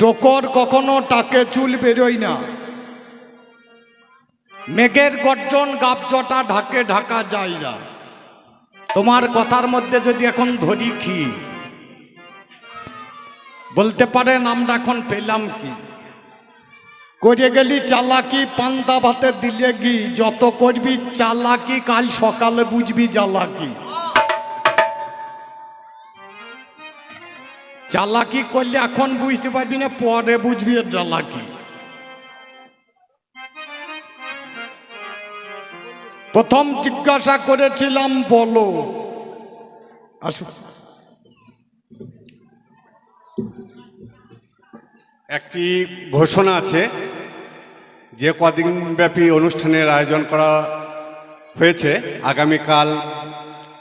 টোকর কখনো টাকে চুল বেরোয় না। মেঘের গর্জন গাবজটা ঢাকে ঢাকা যায় না। তোমার কথার মধ্যে যদি এখন ধরি কি? বলতে পারেন আমরা এখন পেলাম কি? করে গেলি চালাকি, পান্তা ভাতে দিলে কি? যত করবি চালাকি, কাল সকালে বুঝবি জ্বালাকি। চালাকি করলে এখন বুঝতে পারবি না, পরে বুঝবি এর জ্বালাকি। প্রথম জিজ্ঞাসা করেছিলাম, বলো। আসো। একটি ঘোষণা আছে যে কদিন ব্যাপী অনুষ্ঠানের আয়োজন করা হয়েছে। আগামীকাল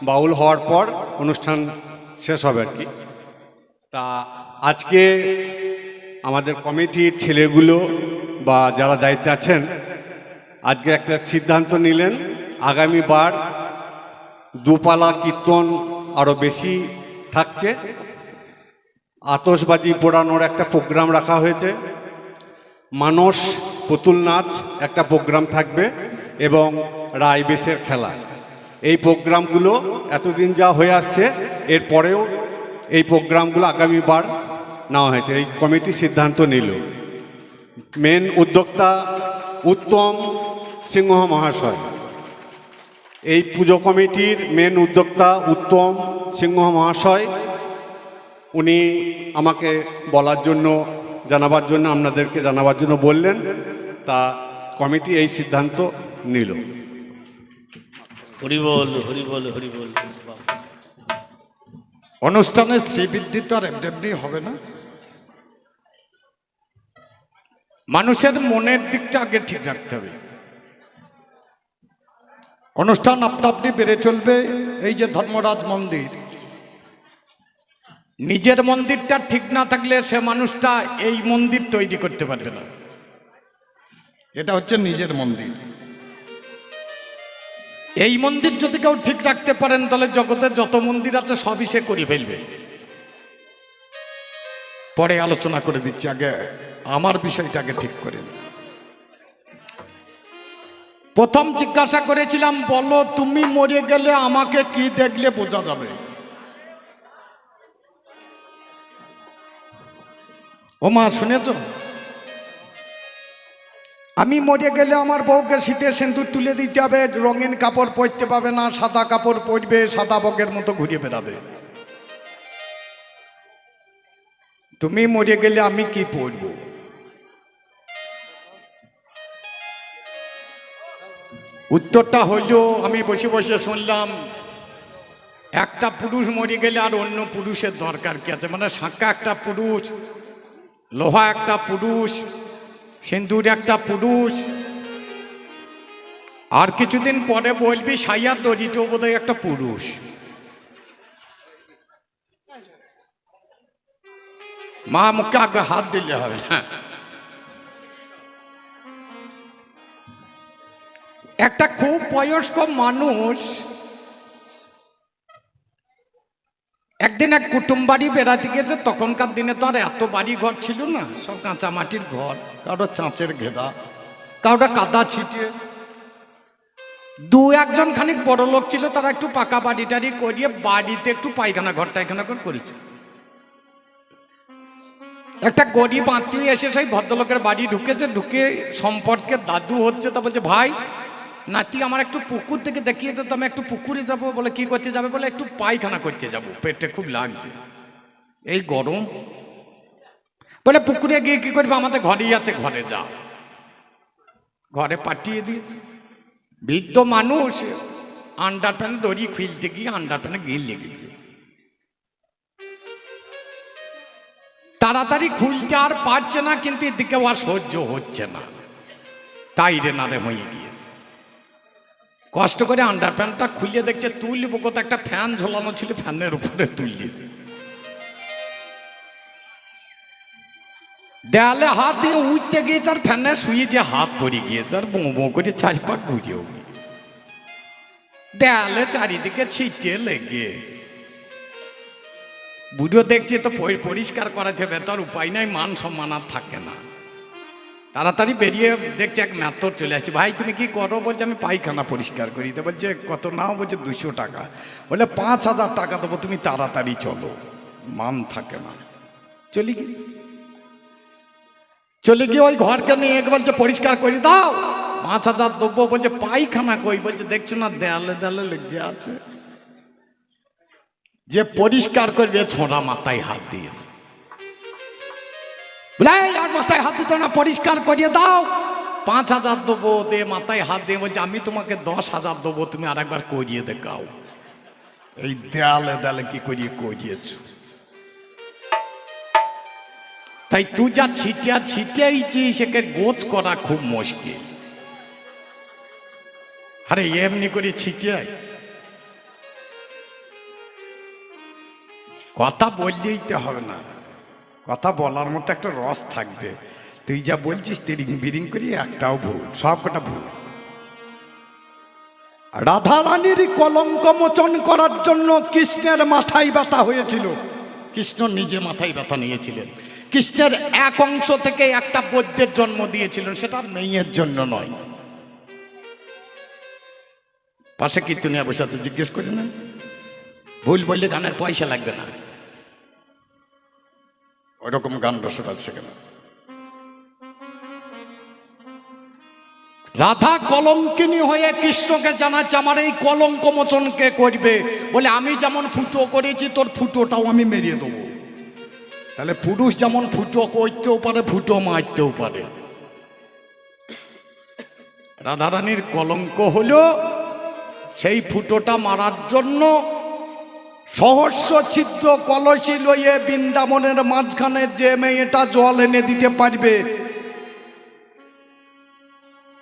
বাউল হওয়ার পর অনুষ্ঠান শেষ হবে আর কি। তা আজকে আমাদের কমিটির ছেলেগুলো বা যারা দায়িত্বে আছেন, আজকে একটা সিদ্ধান্ত নিলেন, আগামীবার দুপালা কীর্তন আরও বেশি থাকছে। আতসবাজি পোড়ানোর একটা প্রোগ্রাম রাখা হয়েছে। মানস পুতুল নাচ একটা প্রোগ্রাম থাকবে এবং রায় বেশের খেলা। এই প্রোগ্রামগুলো এতদিন যা হয়ে আসছে, এরপরেও এই প্রোগ্রামগুলো আগামীবার নেওয়া হয়েছে। এই কমিটি সিদ্ধান্ত নিল। মেন উদ্যোক্তা উত্তম সিংহ মহাশয়। এই পুজো কমিটির মেন উদ্যোক্তা উত্তম সিংহ মহাশয়, উনি আমাকে বলার জন্য, জানাবার জন্য, আপনাদেরকে জানাবার জন্য বললেন। তা কমিটি এই সিদ্ধান্ত নিল। হরিবল হরিবল হরিবল অনুষ্ঠানে শ্রীবৃদ্ধি তো আর এমনি হবে না। মানুষের মনের দিকটা আগে ঠিক রাখতে হবে। অনুষ্ঠান আপনা আপনি বেড়ে চলবে, এই যে ধর্মরাজ মন্দির। নিজের মন্দিরটা ঠিক না থাকলে সে মানুষটা এই মন্দির তৈরি করতে পারবে না। এটা হচ্ছে নিজের মন্দির। এই মন্দির যদি কেউ ঠিক রাখতে পারেন, তাহলে জগতের যত মন্দির আছে সবই সে করে ফেলবে। পরে আলোচনা করে দিচ্ছি আগে, আমার বিষয়টাকে ঠিক করে প্রথম জিজ্ঞাসা করেছিলাম, বলো তুমি মরে গেলে আমাকে কি দেখলে বোঝা যাবে? ও মা শুনেছ? আমি মরে গেলে আমার বউকে শীতের সিন্দুর তুলে দিতে হবে, রঙিন কাপড় পরতে পাবে না, সাদা কাপড় পরবে, সাদা বকের মতো ঘুরে বেড়াবে। তুমি মরে গেলে আমি কি পরব? উত্তরটা হইল আমি বসে বসে শুনলাম, একটা পুরুষ মরে গেলে আর অন্য পুরুষের দরকার কি আছে? মানে শাঁকা একটা পুরুষ, লোহা একটা পুরুষ সিন্দুর একটা পুরুষ। আর কিছুদিন পরে বলবি সাইয়ার দড়িটাও বোধহয় একটা পুরুষ। মা মুখে আগে হাত দিলে হবে না। একটা খুব বয়স্ক মানুষ একদিন এক কুটুম বাড়ি বেড়াতে গেছে, তখনকার দিনে তো আর এত বাড়ি ঘর ছিল না, সব কাঁচা মাটির ঘর। কারও চাঁচের ঘেরা কারোটা কাদা ছিটিয়ে। দু একজন খানিক বড় লোক ছিল, তারা একটু পাকা বাড়ি টাড়ি করিয়ে বাড়িতে একটু পায়খানা ঘর টাইখানা করে করেছে। একটা গরিব আত্মীয় এসে সেই ভদ্রলোকের বাড়ি ঢুকেছে, ঢুকে সম্পর্কে দাদু হচ্ছে, তা বলছে, ভাই, নাতি আমার একটু পুকুর থেকে দেখিয়ে তো আমি একটু পুকুরে যাব বলে কি করতে যাবে বলে একটু পায়খানা করতে যাব, পেটে খুব লাগছে। এই গরম বলে, পুকুরে গিয়ে কি করবে? আমাদের ঘরেই আছে, ঘরে যা ঘরে পাঠিয়ে দিয়েছে। বৃদ্ধ মানুষ আন্ডার প্যানে দড়ি খুলতে গিয়ে আন্ডার প্যানে গিয়ে লেগে তাড়াতাড়ি খুলতে আর পারছে না, কিন্তু এদিকে আর সহ্য হচ্ছে না। তাই রে না রে হয়ে গিয়েছে। কষ্ট করে আন্ডার প্যান্টটা খুলিয়ে দেখছে, তুলবো কত একটা ফ্যান ঝোলানো ছিল, ফ্যানের উপরে তুলিয়ে দেয়ালে হাত দিয়ে উঠতে গিয়েছে আর ফ্যানের শুয়ে যে হাত পড়ে গিয়েছে আর বো বো করে চারি পাক ঘুরিয়েও দেয়ালে চারিদিকে ছিটিয়ে লেগে। বুড়ো দেখছি তো পরি- পরিষ্কার করাতে হবে, তার উপায় নাই, মান সম্মান আর থাকে না। তাড়াতাড়ি বেরিয়ে দেখছি এক ম্যাথর চলে আসছে। ভাই, তুমি কি করো? বলছে, আমি পায়খানা পরিষ্কার করি। তো বলছে, কত নাও? বলছে দুশো টাকা। বলে, পাঁচ হাজার টাকা দেবো, তুমি তাড়াতাড়ি চলো। মান থাকে না। চলে গিয়েছি। চলে গিয়ে ওই ঘরকে নিয়ে বলছে, পরিষ্কার করে দাও। পাঁচ হাজার দেবো বলছে, পায়খানা কই? বলছে, দেখছ না, দেয়ালে দেয়ালে লেগে আছে। যে পরিষ্কার করবে, ছোঁড়া মাথায় হাত দিয়ে আর মাথায় হাত দিত না, পরিষ্কার করিয়ে দাও। পাঁচ হাজার দেবো দে মাথায় হাত দিয়ে বলছে, আমি তোমাকে দশ হাজার দেবো তুমি আর একবার করিয়ে দেখাও। এই দেয়ালে দেয়ালে কি করিয়ে করিয়েছো? তাই তুই যা ছিটিয়া ছিটিয়েছিস একে গোছ করা খুব মুশকিল। আরে, এমনি করে ছিটিয়াই। কথা বললেই তো হবে না। কথা বলার মতো একটা রস থাকবে। তুই যা বলছিস, তিরিং বিরিং করি, একটাও ভুল, সব কটা ভুল। রাধা রানীর কলঙ্ক মোচন করার জন্য কৃষ্ণের মাথায় ব্যথা হয়েছিল। কৃষ্ণ নিজে মাথায় ব্যথা নিয়েছিলেন। কৃষ্ণের এক অংশ থেকে একটা বৈদ্যের জন্ম দিয়েছিলেন, সেটা মেয়ের জন্য নয়। পাশে কীর্তনিয়া বসে জিজ্ঞেস করে না। ভুল বললে গানের পয়সা লাগবে না। ওইরকম গান রসর আছে সেখানে রাধা কলঙ্কিনী হয়ে কৃষ্ণকে জানাচ্ছে, আমার এই কলঙ্ক মোচনকে করবে। বলে, আমি যেমন ফুটো করেছি, তোর ফুটোটাও আমি মেরিয়ে দেবো। তাহলে পুরুষ যেমন ফুটো করতেও পারে, ফুটো মারতেও পারে। রাধারানীর কলঙ্ক হলো সেই ফুটোটা মারার জন্য সহস্র ছিদ্র কলসি লইয়ে বৃন্দাবনের মাঝখানে যে মেয়েটা জল এনে দিতে পারবে।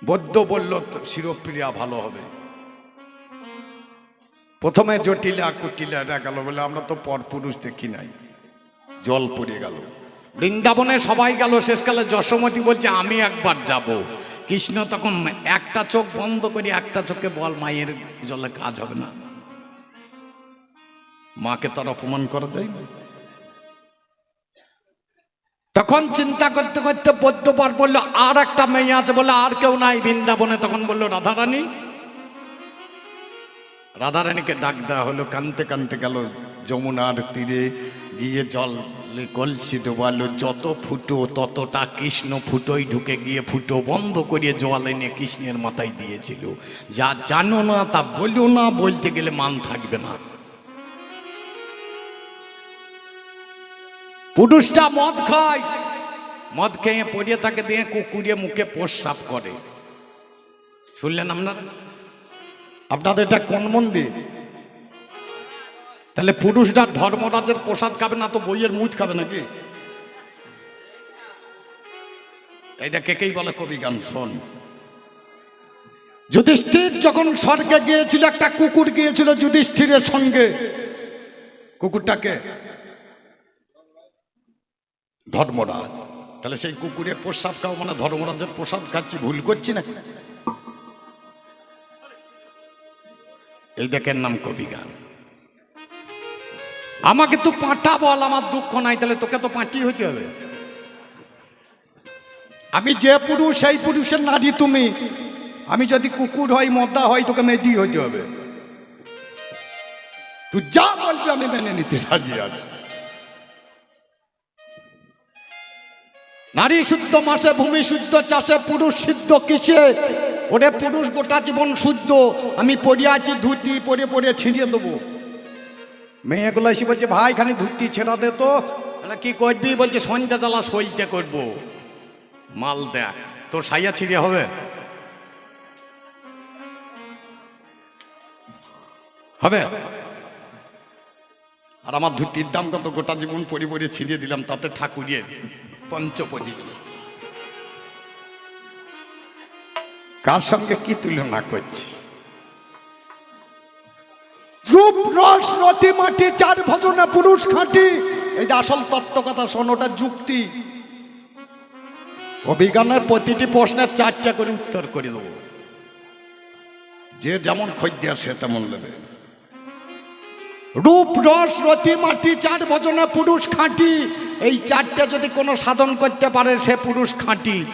বৌদ্ধ বলল, শিরোপ্রিয়া ভালো হবে। প্রথমে জটিলা কুটিলা গেল বলে, আমরা তো পরপুরুষ দেখি নাই। জল পড়ে গেল। বৃন্দাবনে সবাই গেল, শেষকালে যশোমতী বলছে, আমি একবার যাব। কৃষ্ণ তখন একটা চোখ বন্ধ করে একটা চোখে বল, মায়ের জলে কাজ হবে না। মাকে তার অপমান করা যায় না। তখন চিন্তা করতে করতে বৌদ্ধবার বলল, আর একটা মেয়ে আছে বলে আর কেউ নাই। বৃন্দাবনে তখন বলল, রাধারানী। রাধারানীকে ডাক দেওয়া হলো, কানতে কানতে গেল যমুনার তীরে গিয়ে জল কলসি ডোবালো, যত ফুটো, ততটা কৃষ্ণ ফুটোই ঢুকে গিয়ে ফুটো বন্ধ করিয়ে জল এনে কৃষ্ণের মাথায় দিয়েছিল। যা জানো না তা বলো না, বলতে গেলে মান থাকবে না। পুরুষটা মদ খায়, মদ খেয়ে পড়িয়ে তাকে দিয়ে কুকুরিয়ে মুখে প্রস্রাব করে। শুনলেন আপনারা? আপনাদের এটা কোন মন্দির? তাহলে পুরুষরা ধর্মরাজের প্রসাদ খাবে না তো বইয়ের মুখ খাবে নাকি? এই দেখ কেই বলে কবি গান? শোন। যুধিষ্ঠির যখন স্বর্গে গিয়েছিল, একটা কুকুর গিয়েছিল যুধিষ্ঠিরের সঙ্গে। কুকুরটাকে ধর্মরাজ। তাহলে সেই কুকুরে প্রসাদ খাও মানে ধর্মরাজের প্রসাদ খাচ্ছি, ভুল করছি না এই দেখেন নাম কবি গান। আমাকে তো পাঁটা বল আমার দুঃখ নাই তাহলে তোকে তো পাঁটি হইতে হবে। আমি যে পুরুষ সেই পুরুষের নারী তুমি। আমি যদি কুকুর হই মদ্দা হয় তোকে মেদি হইতে হবে। তুই যা বলবি আমি মেনে নিতে রাজি আছি। নারী শুদ্ধ মাসে ভূমি শুদ্ধ চাষে পুরুষ সিদ্ধ কিসে? ওরে পুরুষ গোটা জীবন শুদ্ধ। আমি পড়ে আছি ধুতি পরে পরে ছিঁড়িয়ে দেবো। মেয়েগুলো এসে বলছে ভাই খানি ধুতি ছেড়া দে তো। কি করবি? বলছে সন্ধ্যা জ্বালা সইতে করব। মাল দেখ। তোর সাইয়া ছিঁড়ে হবে? হবে? আর আমার ধুতির দাম কত? গোটা জীবন পরি পরি ছিঁড়িয়ে দিলাম তাতে ঠাকুরিয়ে পঞ্চপদী। কার সঙ্গে কি তুলনা করছি রূপ রস, রতি মাটি, চার ভজনা পুরুষ খাঁটি। এই যে আসল তত্ত্ব কথা শোনোটা যুক্তি। অভিজ্ঞানের প্রতিটি প্রশ্নের চারটা করে উত্তর করে দেবো। যে যেমন খদ্দের, সে তেমন নেবে। রূপ, রস, রতি মাটি, চার ভজনে পুরুষ খাঁটি। এই চারটে যদি কোনো সাধন করতে পারে, সে পুরুষ খাঁটি।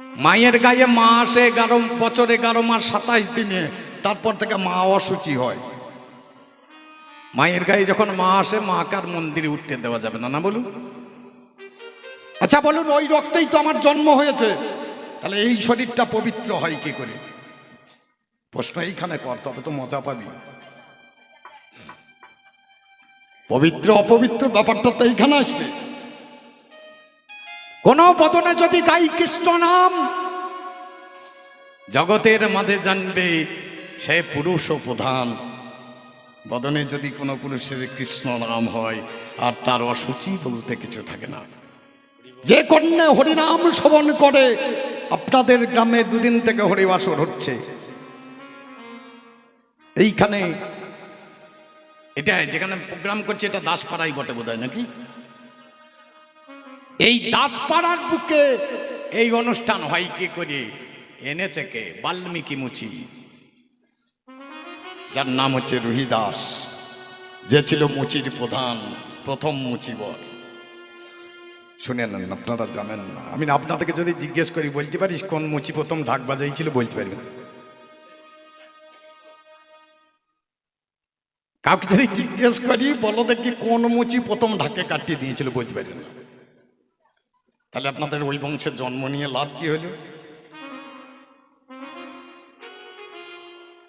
মায়ের গায়ে মা আসে এগারো, বছর এগারো মাস সাতাইশ দিনে তারপর থেকে মা অসুচি হয়। মায়ের গায়ে যখন মা আসে, মাকে আর মন্দিরে উঠতে দেওয়া যাবে না না বলুন? আচ্ছা বলুন, ওই রক্তেই তো আমার জন্ম হয়েছে। তাহলে এই শরীরটা পবিত্র হয় কি করে? প্রশ্ন এইখানে কর, তবে তো মজা পাবি। পবিত্র, অপবিত্র ব্যাপারটা তো এইখানে আসবে। কোন পদনে যদি গাই কৃষ্ণ নাম, জগতের মাঝে জানবে সে পুরুষ ও প্রধান। বদনে যদি কোনো পুরুষের কৃষ্ণ নাম হয়, আর তার অসুচি বলতে কিছু থাকে না। যে কন্যা হরিনাম শ্রবণ করে, আপনাদের গ্রামে দুদিন থেকে হরিবাসর হচ্ছে। এইখানে এটা যেখানে প্রোগ্রাম করছে, এটা দাসপাড়াই বটে বোধ নাকি? এই দাসপাড়ার বুকে এই অনুষ্ঠান হয় কি করে? এনেছে কে? বাল্মীকি মুচি। যার নাম হচ্ছে রুহি দাস যে ছিল মুচির প্রধান, প্রথম মুচিবর শুনে নেন, আপনারা জানেন না। আমি আপনাদেরকে যদি জিজ্ঞেস করি, বলতে পারিস কোন মুচি প্রথম ঢাক বাজাইছিল, বলতে পারবেন কাউকে যদি জিজ্ঞেস করি, বলো দেখি কোন মুচি প্রথম ঢাকে কাটিয়ে দিয়েছিল, বলতে পারবেন না। তাহলে আপনাদের ওই বংশের জন্ম নিয়ে লাভ কি হলো?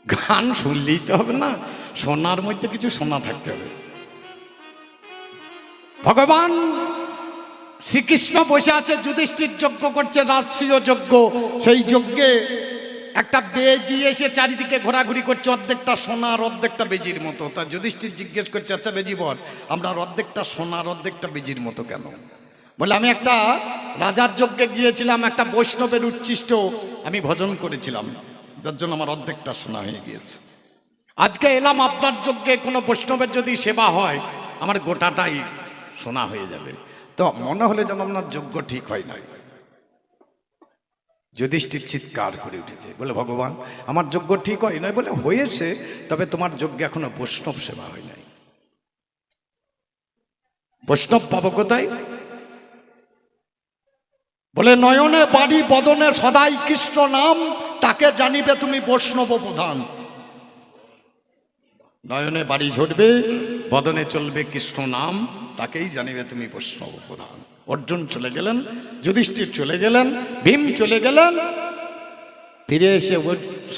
গান শুনলেই তো হবে না, সোনার মধ্যে কিছু সোনা থাকতে হবে। ভগবান শ্রীকৃষ্ণ বসে আছে, যুধিষ্ঠির যজ্ঞ করছে রাজসীয় যজ্ঞ। সেই যজ্ঞে একটা বেজি এসে চারিদিকে ঘোরাঘুরি করছে, অর্ধেকটা সোনার অর্ধেকটা বেজির মতো। তা যুধিষ্ঠির জিজ্ঞেস করছে আচ্ছা বেজি বল, আমরা অর্ধেকটা সোনার অর্ধেকটা বেজির মতো কেন? বলে, আমি একটা রাজার যজ্ঞে গিয়েছিলাম, একটা বৈষ্ণবের উচ্ছিষ্ট, আমি ভজন করেছিলাম। যার জন্য আমার অর্ধেকটা শোনা হয়ে গিয়েছে। আজকে এলাম আপনার যজ্ঞে, কোনো বৈষ্ণবের যদি সেবা হয়, আমার গোটাটাই শোনা হয়ে যাবে। তো মনে হলে যেন আপনার যজ্ঞ ঠিক হয় নাই। যুধিষ্ঠির চিৎকার করে উঠেছে, বলে, ভগবান, আমার যজ্ঞ ঠিক হয় নাই বলে হয়েছে, তবে তোমার যজ্ঞে এখনও বৈষ্ণব সেবা হয় নাই। বৈষ্ণব পাবো কোথায়? বলে, নয়নে বাড়ি বদনে সদাই কৃষ্ণ নাম তাকে জানিবে তুমি বৈষ্ণব প্রধান। নয়নে বাড়ি ঝরবে বদনে চলবে কৃষ্ণ নাম, তাকেই জানিবে তুমি বৈষ্ণব প্রধান। অর্জুন চলে গেলেন, যুধিষ্ঠির চলে গেলেন, ভীম চলে গেলেন, ফিরে এসে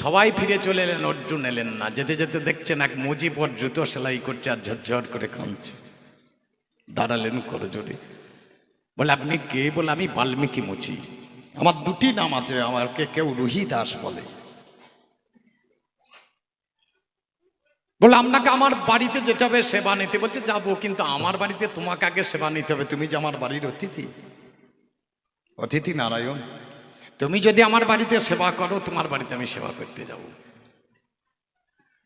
সবাই ফিরে চলে এলেন, অর্জুন এলেন না। যেতে যেতে দেখছেন এক মুজিবর জুতো সেলাই করছে আর ঝরঝর করে কাঁদছে দাঁড়ালেন করো জোরে বলে, আপনি কে? বলে, আমি বাল্মীকি মুচি। আমার দুটি নাম আছে, আমাকে কেউ রুহি দাস বলে। বলে, আপনাকে আমার বাড়িতে যেতে হবে, সেবা নিতে। বলছে, যাব, কিন্তু আমার বাড়িতে তোমাকে আগে সেবা নিতে হবে। তুমি যে আমার বাড়ির অতিথি। অতিথি নারায়ণ, তুমি যদি আমার বাড়িতে সেবা করো, তোমার বাড়িতে আমি সেবা করতে যাব।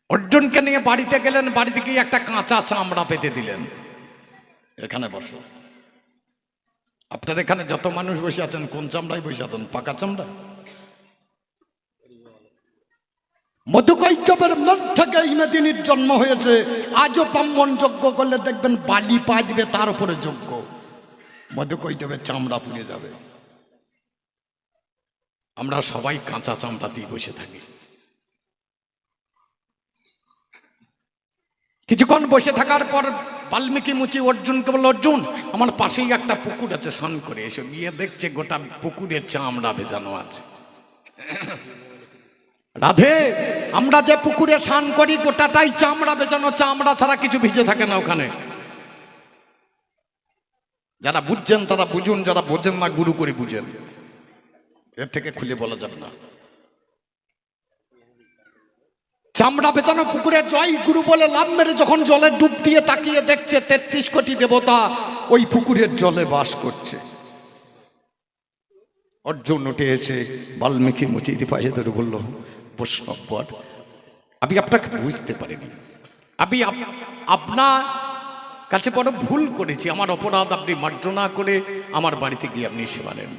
অর্জুনকে নিয়ে বাড়িতে গেলেন, বাড়িতে গিয়ে একটা কাঁচা চামড়া পেতে দিলেন। এখানে বসো। আপনার এখানে যত মানুষ বসে আছেন, কোন চামড়ায় বসে আছেন? পাকা চামড়া? মধুকৈটবের মুখ থেকে ইমেদিনীর জন্ম হয়েছে। আজও ব্রাহ্মণ যজ্ঞ করলে দেখবেন বালি পা দিবে, তার উপরে যজ্ঞ। মধুকৈটবের চামড়া পুড়ে যাবে। আমরা সবাই কাঁচা চামড়াতেই বসে থাকি। কিছুক্ষণ বসে থাকার পর বাল্মীকি মুচি অর্জুনকে বলল অর্জুন। আমার পাশেই একটা পুকুর আছে, স্নান করে এসে। গিয়ে দেখছে গোটা পুকুরের চামড়া ভেজানো আছে। রাধে, আমরা যে পুকুরে স্নান করি, গোটাটাই চামড়া বেচানো চামড়া ছাড়া কিছু ভিজে থাকে না ওখানে। যারা বুঝছেন, তারা বুঝুন, যারা বোঝেন না, গুরু করে বুঝেন। এর থেকে খুলে বলা যাবে না। চামড়া বেচানো পুকুরে জয় গুরু বলে লাভ মেরে যখন জলে ডুব দিয়ে তাকিয়ে দেখছে তেত্রিশ কোটি দেবতা ওই পুকুরের জলে বাস করছে। অর্জুন উঠে এসে বাল্মীকি মুচির পায়ে ধরে বলল, বৈষ্ণব আমি আপনাকে বুঝতে পারিনি। আমি আপনার কাছে বড় ভুল করেছি। আমার অপরাধ আপনি মার্জনা করে আমার বাড়িতে গিয়ে আপনি সেবা নেন।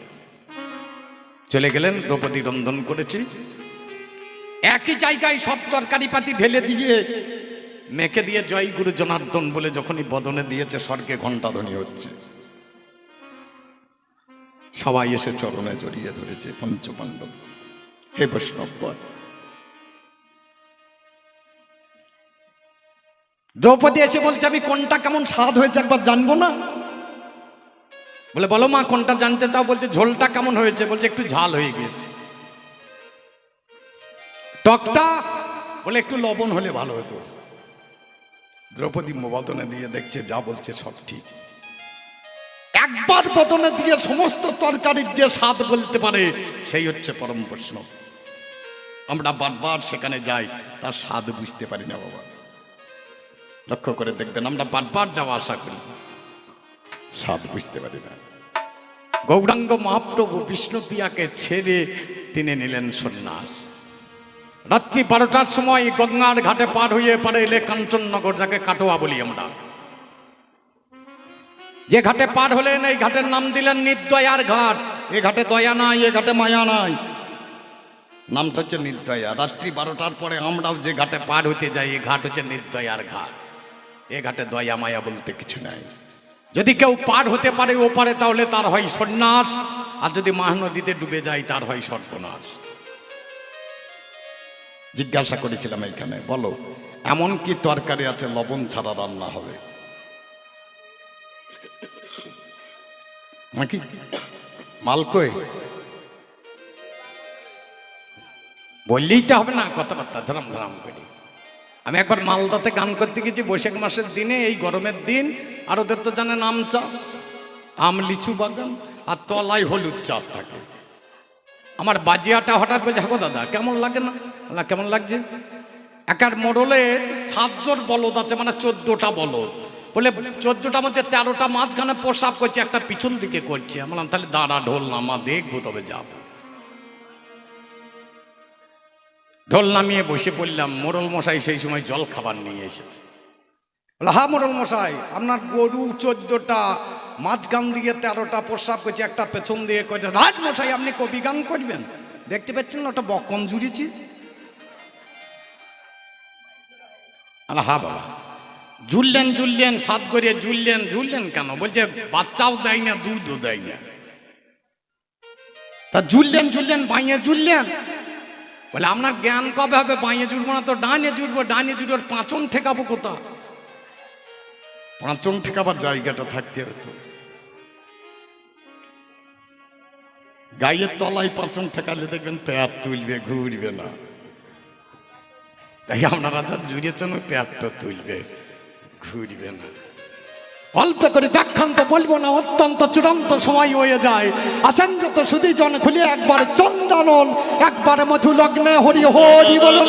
চলে গেলেন দ্রৌপদী রন্ধন করেছি। একই জায়গায় সব তরকারি পাতি ঢেলে দিয়ে মেখে দিয়ে জয় গুরু জনার্দন বলে যখনই বদনে দিয়েছে, স্বর্গে ঘণ্টাধ্বনি হচ্ছে। সবাই এসে চরণে জড়িয়ে ধরেছে পঞ্চপাণ্ডব। হে বৈষ্ণব। দ্রৌপদী এসে বলছে, আমি কোনটা কেমন স্বাদ হয়েছে একবার জানব না? বলে, বলো মা, কোনটা জানতে চাও? বলছে, ঝোলটা কেমন হয়েছে? বলছে, একটু ঝাল হয়ে গিয়েছে। টকটা বলে একটু লবণ হলে ভালো হতো। দ্রৌপদী বদনে দিয়ে দেখছে, যা বলছে সব ঠিক। একবার বদনে দিয়ে সমস্ত তরকারির যে স্বাদ বলতে পারে, সেই হচ্ছে পরম প্রশ্ন। আমরা বারবার সেখানে যাই, তার স্বাদ বুঝতে পারি না বাবা। লক্ষ্য করে দেখবেন, আমরা বারবার যাওয়া আশা করি। স্বাদ বুঝতে পারি না। গৌরাঙ্গ মহাপ্রভু বিষ্ণুপ্রিয়াকে ছেড়ে তিনি নিলেন সন্ন্যাস। রাত্রি বারোটার সময় গঙ্গার ঘাটে পার হয়ে পারে এলে কাঞ্চননগর যাকে কাটোয়া বলি আমরা। যে ঘাটে পার হলেন, এই ঘাটের নাম দিলেন নির্দয়ার ঘাট। এ ঘাটে দয়া নাই, এ ঘাটে মায়া নাই। নামটা হচ্ছে নির্দয়া রাত্রি বারোটার পরে আমরাও যে ঘাটে পার হতে যাই, এ ঘাট হচ্ছে নির্দয়ার ঘাট। এ ঘাটে দয়া, মায়া বলতে কিছু নাই। যদি কেউ পার হতে পারে ও পারে, তাহলে তার হয় সন্ন্যাস। আর যদি মহানদীতে ডুবে যায়, তার হয় সর্বনাশ। জিজ্ঞাসা করেছিলাম এখানে, বলো, এমন কি তরকারি আছে লবণ ছাড়া রান্না হবে? নাকি? মালকোয় বললেই তো হবে না, কথাবার্তা, ধরাম ধরাম করে। আমি একবার মালদাতে গান করতে গেছি, বৈশাখ মাসের দিনে, এই গরমের দিন, আর ওদের তো জানেন আম চাষ। আম, লিচু বাগান, আর তলায় হলুদ চাষ থাকে। আমার বাজিয়াটা হঠাৎ হাগো দাদা, কেমন লাগে না? না, কেমন লাগছে? এক একার মোড়লের সাতজন বলদ আছে মানে চোদ্দটা বলদ। বলে চোদ্দটার মধ্যে তেরোটা মাঝখানে প্রসাব করছে, একটা পিছন দিকে করছে। আমি বললাম, তাহলে দাঁড়া, ঢোল নামা, দেখব তবে যাব। ঢোল নামিয়ে বসে পড়লাম। মোড়ল মশাই সেই সময় জল খাবার নিয়ে এসেছে। বলে হ্যাঁ মোড়ল মশাই, আপনার গরু চোদ্দটা, মাঝখান দিয়ে তেরোটা প্রস্রাব করছে, একটা পেছন দিয়ে করছে। রাজ মশাই, আপনি কবি গান করবেন? দেখতে পাচ্ছেন না, ওটা বকন জুড়েছি আলা হা বাবা। জুললেন জুললেন সাত করে জুললেন জুললেন কেন? বলছে, বাচ্চাও দেয় না, দুধও দেয় না। তা জুললেন জুললেন বাইয়ে জুললেন বলে, আপনার জ্ঞান কবে হবে? বাইয়ে জুড়বো না তো, ডানে জুড়বো ডানে জুড়বো পাঁচন ঠেকাবো কোথা পাঁচন ঠেকাবার জায়গাটা থাকতে হবে তো। গায়ের তলায় পাঁচন ঠেকালে দেখবেন পেয়ার তুলবে, ঘুরবে না। তাই আপনারা যা জুড়েছেন ওই পেয়ারটা তুলবে ঘুরবে না অল্প করে ব্যাখ্যান্ত বলব না অত্যন্ত চূড়ান্ত সময় হয়ে যায় আছেন যত সুদী জন খুলে একবার চন্দন একবার মধু লগ্নে হরি হরি বলুন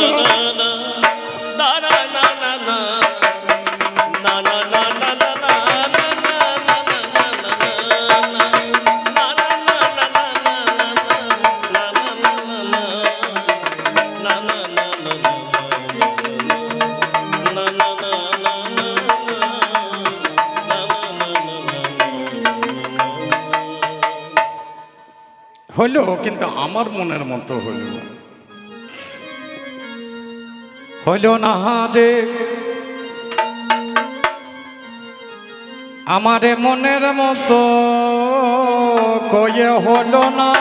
হলো কিন্তু আমার মনের মতো হলো হলো না রে। আমারে মনের মতো কয়ে হলো না।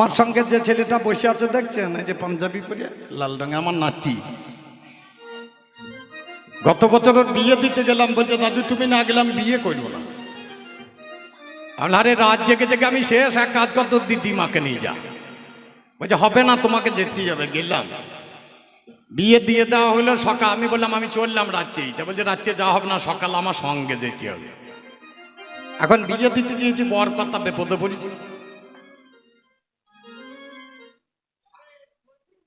আমার সঙ্গে যে ছেলেটা বসে আছে, দেখছেন? এই যে পাঞ্জাবি পরে, লাল রঙে আমার নাতি। গত বছর বিয়ে দিতে গেলাম, বলছে, দাদু, তুমি না গেলাম বিয়ে করব না। আরে, রাত জেগে জেগে আমি শেষ, এক কাজ কর, তোর দিদিমাকে নিয়ে যা। বলছে, হবে না, তোমাকে যেতেই যাবে গেলাম। বিয়ে দিয়ে দেওয়া হলো সকাল, আমি বললাম, আমি চললাম রাত্রেই। তা বলছে, রাত্রে যাওয়া হবে না, সকাল আমার সঙ্গে যেতে হবে। এখন বিয়ে দিতে গিয়েছি বর কথা বিপদে পড়েছি।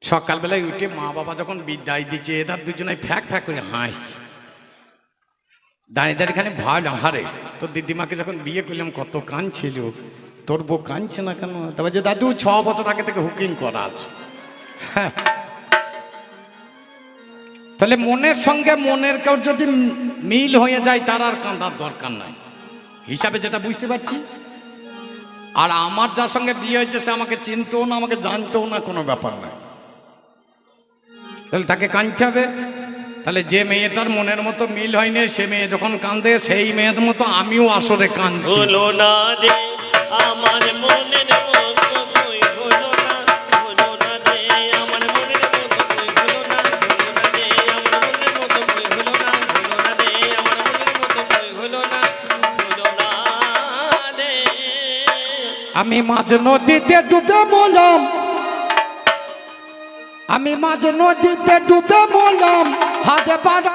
সকালবেলায় উঠে মা বাবা যখন বিদায় দিচ্ছে এদের দুজনে ফ্যাক ফ্যাক করে হাসছে। দাঁড়িয়ে দাঁড়িয়ে খানে ভালো হারে তোর দিদিমাকে যখন বিয়ে করলাম, কত কান ছিল তোর বউ কাঁদছে না কেন? তবে যে দাদু, ছ বছর আগে থেকে হুকিং করা আছে। হ্যাঁ। তাহলে মনের সঙ্গে মনের কেউ যদি মিল হয়ে যায়, তার আর কাঁদার দরকার নাই। হিসাবে যেটা বুঝতে পারছি। আর আমার যার সঙ্গে বিয়ে হয়েছে, সে আমাকে চিনতেও না, আমাকে জানতেও না, কোনো ব্যাপার নাই। তাহলে তাকে কাঁদতে হবে। তাহলে যে মেয়েটার মনের মতো মিল হয়নি সে মেয়ে যখন কান্দে সেই মেয়ের মতো আমিও আসরে কাঁদছি। না রে আমার মনের হলো না রে আমার মনের মতো কই হলো না হলো না রে আমার মনের মতো কই হলো না হলো না রে আমার মনের মতো কই হলো না হলো না রে। আমি মাঝ নদীতে ডুবে মলাম আমি মাঝ নদীতে ডুবে মলাম হাতে পাড়া